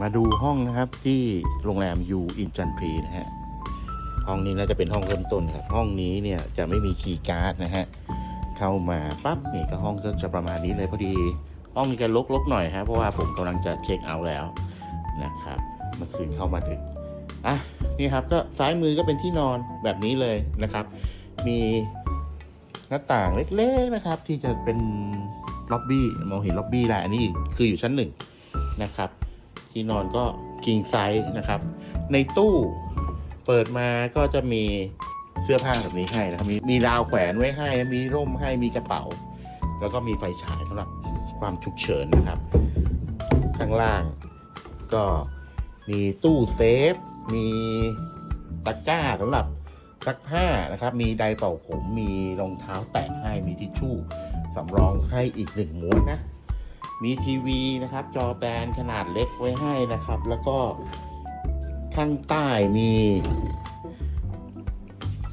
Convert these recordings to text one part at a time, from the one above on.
มาดูห้องนะครับที่โรงแรมยูอินจันทรีนะฮะห้องนี้น่าจะเป็นห้องเริ่มต้นครับห้องนี้เนี่ยจะไม่มีคีย์การ์ดนะฮะเข้ามาปั๊บนี่ก็ห้องก็จะประมาณนี้เลยพอดีห้องนี้จะลกๆหน่อยครับเพราะว่าผมกำลังจะเช็คเอาท์แล้วนะครับเมื่อคืนเข้ามาดึกอะนี่ครับก็ซ้ายมือก็เป็นที่นอนแบบนี้เลยนะครับ มีหน้าต่างเล็กๆนะครับ ที่จะเป็นล็อบบี้มองเห็นล็อบบี้ได้อันนี้คืออยู่ชั้นหนึ่งนะครับ ที่นอนก็ king size นะครับ ในตู้เปิดมาก็จะมีเสื้อผ้าแบบนี้ให้นะครับ มีมีราวแขวนไว้ให้ มีร่มให้มีกระเป๋า แล้วก็มีไฟฉายสำหรับความฉุกเฉินนะครับ ข้างล่างก็มีตู้เซฟ มีตะกร้าสำหรับซักผ้านะครับ มีไดร์เป่าผม มีรองเท้าแตะให้ มีทิชชู่สำรองให้อีกหนึ่งม้วนนะ มีทีวีนะครับ จอแบนขนาดเล็กไว้ให้นะครับ แล้วก็ข้างใต้มี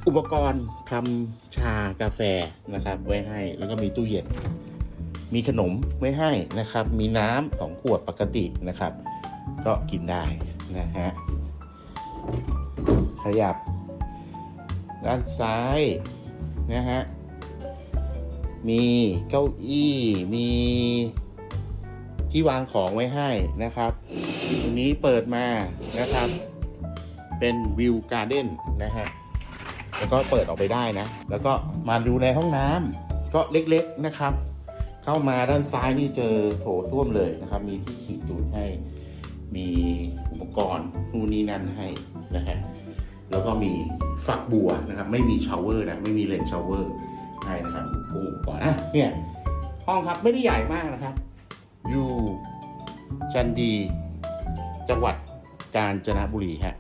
อุปกรณ์ทำชากาแฟนะครับ ไว้ให้ แล้วก็มีตู้เย็น มีขนมไว้ให้นะครับ มีน้ำของขวดปกตินะครับ ก็กินได้นะฮะขยับ ด้านซ้ายนะฮะ มีเก้าอี้ มี ที่วางของไว้ให้นะครับ ตรงนี้เปิดมานะครับ เป็นวิวการ์เด้นนะฮะแล้วก็เปิดออกไปได้นะ แล้วก็มาดูในห้องน้ำก็เล็กๆนะครับ เข้ามาด้านซ้ายนี่เจอโถส้วมเลยนะครับ มีที่ฉีดจูดให้ มีอุปกรณ์นู่นนี่นั่นให้นะฮะ แล้วก็มีฝักบัวนะครับ ไม่มีชาวเวอร์นะ ไม่มีเลนชาวเวอร์ให้นะครับอุปกรณ์อะเนี่ยห้องครับไม่ได้ใหญ่มากนะครับ อยู่ชันดี จังหวัดกาญจนบุรีฮะ